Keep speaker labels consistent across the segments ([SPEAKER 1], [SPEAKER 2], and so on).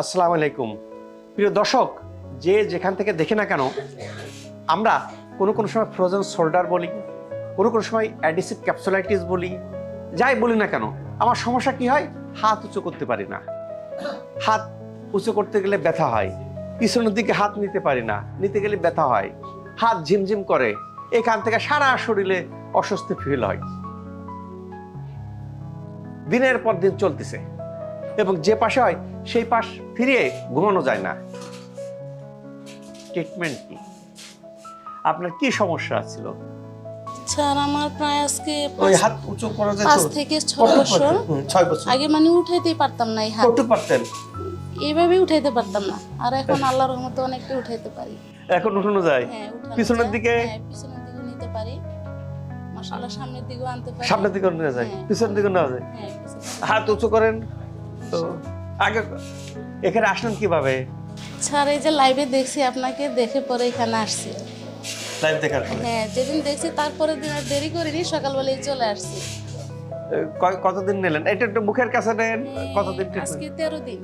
[SPEAKER 1] আসসালামু আলাইকুম। প্রিয় দর্শক, যে যেখান থেকে দেখে না কেন, আমরা কোনো কোনো সময় ফ্রোজেন শোল্ডার বলি, কোনো কোনো সময় অ্যাডিসিভ ক্যাপসুলাইটিস বলি, যাই বলি না কেন, আমার সমস্যা কি হয়? হাত উঁচু করতে পারি না। হাত উঁচু করতে গেলে ব্যথা হয়। পিছনের দিকে হাত নিতে পারি না, নিতে গেলে ব্যথা হয়। হাত ঝিমঝিম করে, এখান থেকে সারা শরীরে অস্বস্তি ফিল হয়। দিনের পর দিন চলতেছে। এবং যে পাশে হয় সেই পাশ ফিরিয়ে ঘুমানো যায় না। ট্রিটমেন্ট কি? আপনার কি সমস্যা ছিল?
[SPEAKER 2] স্যার আমার প্রায় আজকে
[SPEAKER 1] ওই হাত উঁচু করা যেত
[SPEAKER 2] পাঁচ থেকে ছয় বছর।
[SPEAKER 1] ছয় বছর।
[SPEAKER 2] আগে মানে উঠাইতেই পারতাম না এই হাত।
[SPEAKER 1] করতে পারতেন
[SPEAKER 2] এইভাবে উঠাইতে পারতাম না। আর এখন আল্লাহর রহমতে অনেকটা উঠাইতে পারি।
[SPEAKER 1] এখন উঠানো যায়?
[SPEAKER 2] হ্যাঁ
[SPEAKER 1] পিছনের দিকে?
[SPEAKER 2] হ্যাঁ, পিছনের দিকে নিতে পারি। মাশাআল্লাহ সামনের দিকেও আনতে পারি।
[SPEAKER 1] সামনের দিকে নেওয়া যায়।
[SPEAKER 2] হ্যাঁ।
[SPEAKER 1] পিছনের দিকে নেওয়া যায়।
[SPEAKER 2] হ্যাঁ
[SPEAKER 1] হাত উঁচু করেন। তো আগে এখানে আসলেন কীভাবে?
[SPEAKER 2] স্যার এই যে লাইভে দেখছি আপনাকে দেখে পরে এখানে আসছি।
[SPEAKER 1] লাইভ দেখার পরে?
[SPEAKER 2] হ্যাঁ যেদিন দেখছি তারপরে দিন আর দেরি করিনি সকালবেলায় চলে আসছি।
[SPEAKER 1] কতদিন নিলেন? এটা একটু মুখের কাছে নেন কতদিন
[SPEAKER 2] হ্যাঁ, আজকে তেরো দিন।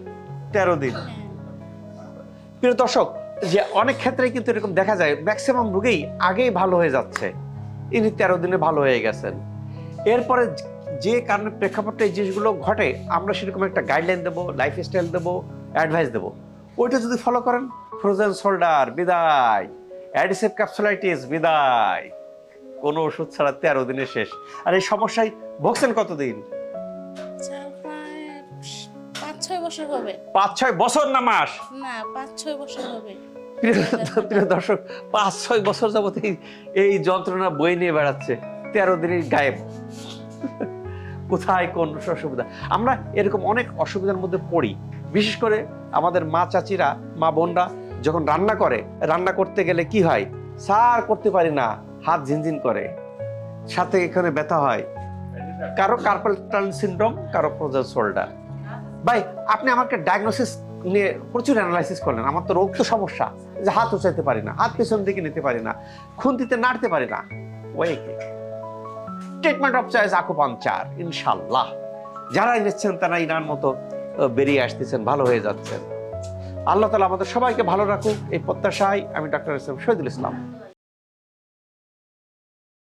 [SPEAKER 1] তেরো দিন।
[SPEAKER 2] হ্যাঁ।
[SPEAKER 1] প্রিয় দর্শক যে অনেক ক্ষেত্রেই কিন্তু এরকম দেখা যায় ম্যাক্সিমাম রোগীই আগেই ভালো হয়ে যাচ্ছে। ইনি তেরো দিনে ভালো হয়ে গেছেন। এরপরে যে কারণে প্রেক্ষাপটে এই জিনিসগুলো ঘটে আমরা সেরকম একটা গাইডলাইন দেবো লাইফস্টাইল দেবো অ্যাডভাইস দেবো। ওইটা যদি ফলো করেন ফ্রোজেন শোল্ডার বিদায়। অ্যাডিসিভ ক্যাপসুলাইটিস বিদায়। কোনো ওষুধ ছাড়া তেরো দিনে শেষ। আর এই সমস্যায় ভুগছেন কতদিন?
[SPEAKER 2] পাঁচ ছয় বছর হবে।
[SPEAKER 1] পাঁচ ছয় বছর না মাস?
[SPEAKER 2] না পাঁচ ছয় বছর হবে।
[SPEAKER 1] প্রিয় দর্শক পাঁচ ছয় বছর যাবত এই- এই যন্ত্রণা বই নিয়ে বেড়াচ্ছে। তেরো দিনের গায়েব। কোথায় কোন অসুবিধা? আমরা এরকম অনেক অসুবিধার মধ্যে পড়ি। বিশেষ করে আমাদের মা চাচিরা, মা বোনরা যখন রান্না করে, রান্না করতে গেলে কি হয়? সার করতে পারি না, হাত ঝিনঝিন করে। সাথে এখানে ব্যথা হয়। কারও কার্পাল টার্ন সিনড্রোম কারও প্রোজাল শোল্ডার ভাই, আপনি আমাকে ডায়াগনোসিস নিয়ে প্রচুর অ্যানালাইসিস করলেন। আমার তো রোগ তো সমস্যা। যে হাত উঁচাইতে পারি না, হাত পেছন দিকে নিতে পারি না, খুন্তিতে নাড়তে পারি না। ওয়ে কি ট্রিটমেন্ট অফ চয়েস আকুপাঞ্চার ইনশাল্লাহ। যারা নিচ্ছেন তারা ইনার মতো বেরিয়ে আসতেছেন, ভালো হয়ে যাচ্ছেন। আল্লাহ তালা আমাদের সবাইকে ভালো রাখুক, এই প্রত্যাশায় আমি ডক্টর ইসলাম শহীদুল ইসলাম।